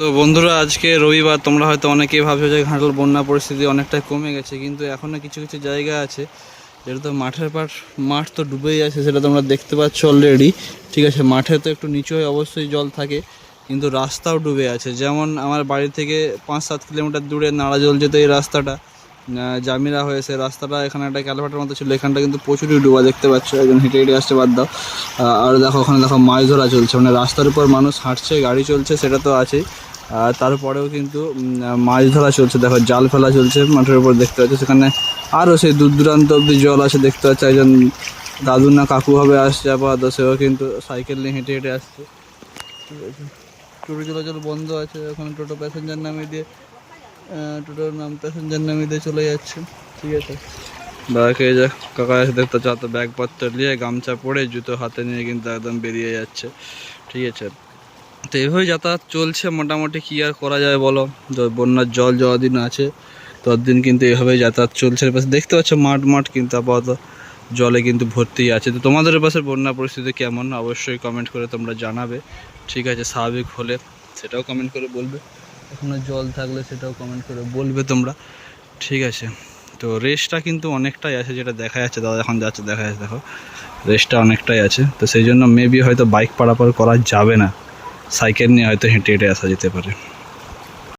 তো বন্ধুরা, আজকে রবিবার, তোমরা হয়তো অনেকেই ভাবছ যে ঘাটাল বন্যা পরিস্থিতি অনেকটা কমে গেছে, কিন্তু এখনও কিছু কিছু জায়গা আছে যেটা তো মাঠের পাট, মাঠ তো ডুবেই আছে, সেটা তোমরা দেখতে পাচ্ছ অলরেডি ঠিক আছে, মাঠে তো একটু নিচু হয়ে অবশ্যই জল থাকে, কিন্তু রাস্তাও ডুবে আছে। যেমন আমার বাড়ি থেকে পাঁচ সাত কিলোমিটার দূরে নাড়া জল যেত এই রাস্তাটা জামিরা হয়েছে। রাস্তাটা এখানে একটা ক্যালভার্টের মতো ছিল। এখানটা কিন্তু প্রচুরই ডুবা দেখতে পাচ্ছ। একজন হেঁটে হেঁটে আসতে বাদ দাও আর দেখো, ওখানে দেখো মাছ ধরা চলছে। মানে রাস্তার উপর মানুষ হাঁটছে, গাড়ি চলছে, সেটা তো আছেই। তারপরেও কিন্তু মাছ ধরা চলছে। দেখো, জাল ফেলা চলছে মাঠের উপর দেখতে পাচ্ছ। সেখানে আরও সেই দূর দূরান্ত অব্দি জল আছে দেখতে পাচ্ছ। একজন দাদু না কাকু হবে আসছে আপাতত। সেও কিন্তু সাইকেল নিয়ে হেঁটে হেঁটে আসছে। টোটো চলাচল বন্ধ আছে। ওখানে টোটো প্যাসেঞ্জার নামিয়ে দিয়ে টোটোর নাম প্যাসেঞ্জার নামিয়ে চলে যাচ্ছে। ঠিক আছে? দাদাকে যে কাকা এসে দেখতে হাতে ব্যাগপত্র নিয়ে গামছা পরে জুতো হাতে নিয়ে কিন্তু একদম বেরিয়ে যাচ্ছে। ঠিক আছে? তো এভাবেই যাতায়াত চলছে। মোটামুটি কী আর করা যায় বলো? বন্যার জল যতদিন আছে, ততদিন কিন্তু এভাবেই যাতায়াত চলছে। পাশে দেখতে পাচ্ছ মাঠ মাঠ কিন্তু আপাতত জলে কিন্তু ভর্তি আছে। তো তোমাদের পাশে বন্যা পরিস্থিতি কেমন? অবশ্যই কমেন্ট করে তোমরা জানাবে। ঠিক আছে? স্বাভাবিক হলে সেটাও কমেন্ট করে বলবে। এখনও জল থাকলে সেটাও কমেন্ট করে বলবে তোমরা। ঠিক আছে। তো রেসটা কিন্তু অনেকটাই আছে যেটা দেখা যাচ্ছে। দাদা এখন যাচ্ছে, দেখা যাচ্ছে, দেখো। রেসটা অনেকটাই আছে। তো সেই জন্য মেবি হয়তো বাইক পারাপার করা যাবে না। সাইকেল নিয়ে হয়তো হেঁটে হেঁটে আসা যেতে পারে।